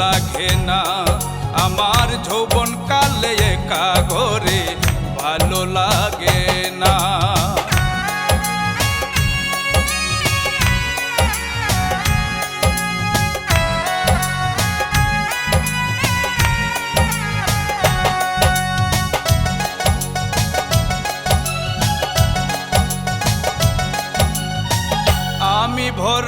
লাগে না। আমার যৌবন কালে একা ঘরে ভালো লাগে না। আমি ভোর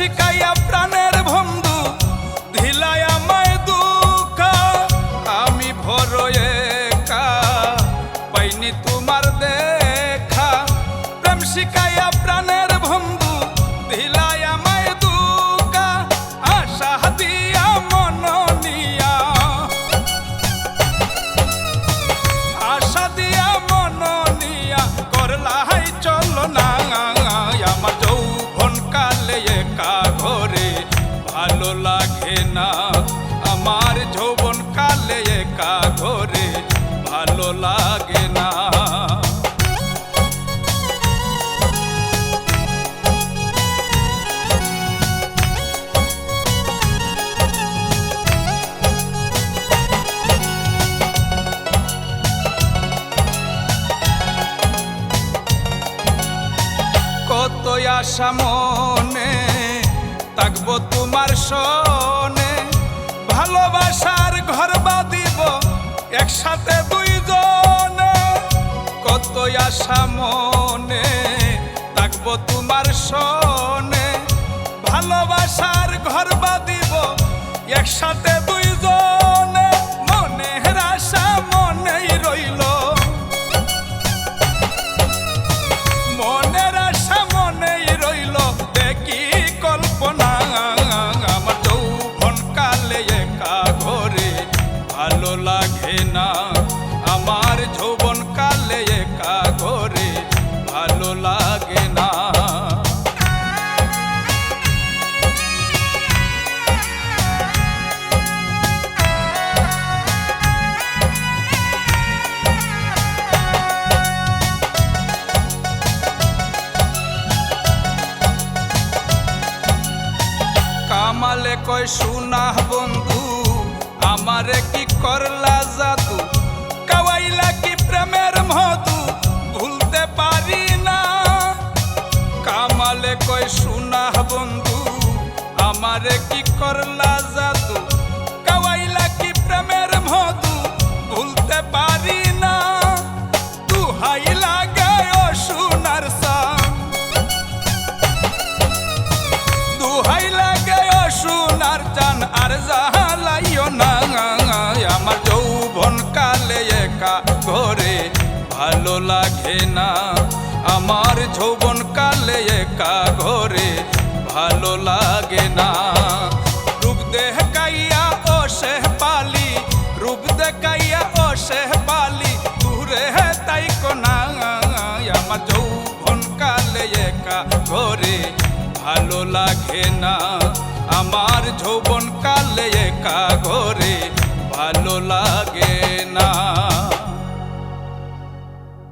শিখাইয়া প্রাণের বন্ধু ধিলায়া আমায় দুকা আমি ভোর একা পাইনি তোমার দেখা। প্রেম শিখাইয়া লাগে না। আমার যৌবন কালে একা ঘরে ভালো লাগে না। কত আশা থাকব তোমার সনে। ভালোবাসার ঘর বাঁধিব একসাথে দুইজনে। কত আশা মনে থাকব তোমার সনে। ভালোবাসার ঘর বাঁধিব একসাথে দুইজনে। না আমার যৌবন কালে একা ঘরে ভালো লাগে না। কামালে কয় সুনা বন্ধু আমারে কি করলা জাদু? কাওয়াইলা কি প্রেমের মধু? ভুলতে পারি না। কামালে কয় সুনা বন্ধু, আমারে কি করলা যৌবন কালে একা ঘরে ভালো লাগে না। আমার যৌবন কালে একা ঘরে ভালো লাগে না। রূপ দেখাইয়া ও সে পালি, রূপ দেখাইয়া ও সে পালি, দূরে তাই কোনা। আমার যৌবন কালে একা ঘরে ভালো লাগে না। আমার যৌবন কালে একা ঘরে ভালো লাগে না।